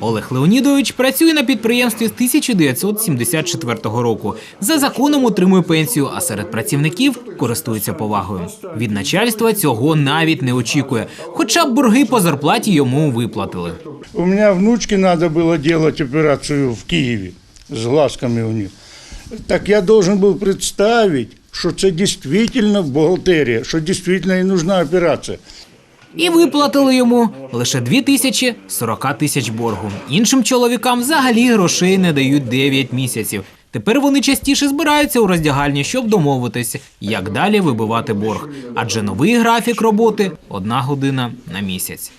Олег Леонідович працює на підприємстві з 1974 року. За законом отримує пенсію, а серед працівників користується повагою. Від начальства цього навіть не очікує, хоча б борги по зарплаті йому виплатили. У меня внучке надо было делать операцию в Киеве с глазками у них. Так я должен был представить, что это действительно бухгалтерия, что действительно и нужна операция. І виплатили йому лише 2 тисячі 40 тисяч боргу. Іншим чоловікам взагалі грошей не дають 9 місяців. Тепер вони частіше збираються у роздягальні, щоб домовитися, як далі вибивати борг. Адже новий графік роботи одна година на місяць.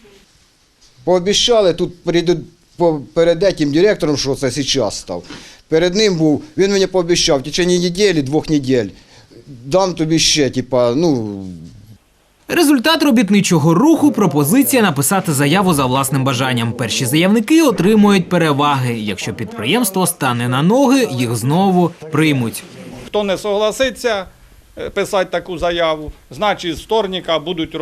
Пообіцяли тут перед, перед этим директором, що це зараз став. Перед ним був, він мені пообіцяв в течение неділі, двох неділь. Дам тобі ще, типа, ну, Результат робітничого руху пропозиція написати заяву за власним бажанням. Перші заявники отримують переваги. Якщо підприємство стане на ноги, їх знову приймуть. Хто не согласиться е, писати таку заяву, значить з вторника будуть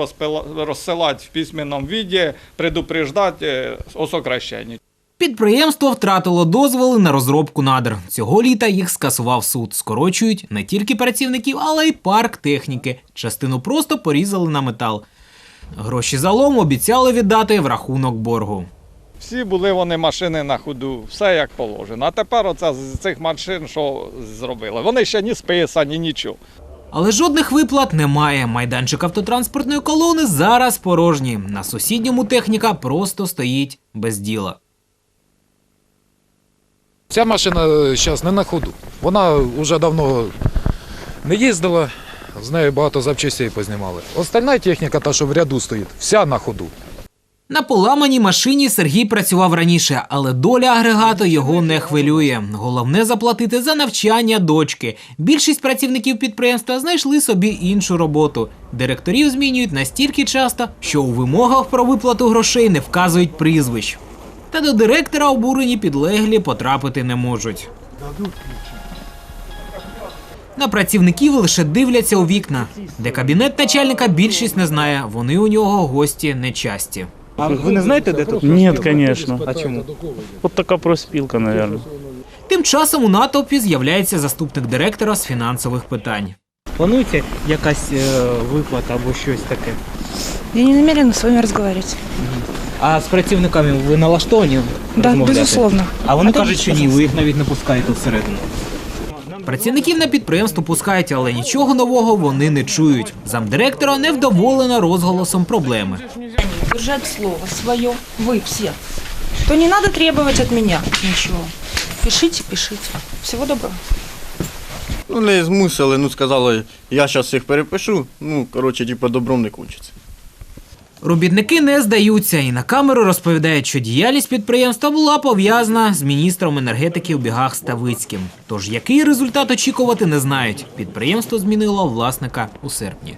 розсилати в письменному віді, предупреждати е, о сокращенні. Підприємство втратило дозволи на розробку надр. Цього літа їх скасував суд. Скорочують не тільки працівників, але й парк техніки. Частину просто порізали на метал. Гроші за лом обіцяли віддати в рахунок боргу. Всі були вони машини на ходу, все як положено. А тепер оце з цих машин, що зробили? Вони ще ні списані, нічого. Але жодних виплат немає. Майданчик автотранспортної колони зараз порожній. На сусідньому техніка просто стоїть без діла. Ця машина зараз не на ходу. Вона вже давно не їздила, з нею багато запчастей познімали. Остальна техніка, та що в ряду стоїть, вся на ходу. На поламаній машині Сергій працював раніше, але доля агрегату його не хвилює. Головне заплатити за навчання дочки. Більшість працівників підприємства знайшли собі іншу роботу. Директорів змінюють настільки часто, що у вимогах про виплату грошей не вказують прізвищ. Та до директора обурені підлеглі потрапити не можуть. На працівників лише дивляться у вікна, де кабінет начальника більшість не знає. Вони у нього гості нечасті. А ви не знаєте, де тут? Нет, конечно. А чому? Вот така проспілка, наверное. Тим часом у натовпі з'являється заступник директора з фінансових питань. Плануєте якась е, виплата або щось таке? Я не намерена с вами разговаривать. А з працівниками ви налаштовані? Да, розмовляти? безусловно. А вони А кажуть, що ні, ви їх навіть не пускаєте всередину. Працівників на підприємство пускають, але нічого нового вони не чують. Замдиректора невдоволена розголосом проблеми. Держать слово свое, вы все. То не надо требовать от меня ничего. Пишите, пишите. Всего доброго. Ну, не змусили, ну сказали, я зараз їх перепишу. Ну, коротше, типу, добром не кончиться. Робітники не здаються і на камеру розповідають, що діяльність підприємства була пов'язана з міністром енергетики у бігах Ставицьким. Тож який результат очікувати не знають. Підприємство змінило власника у серпні.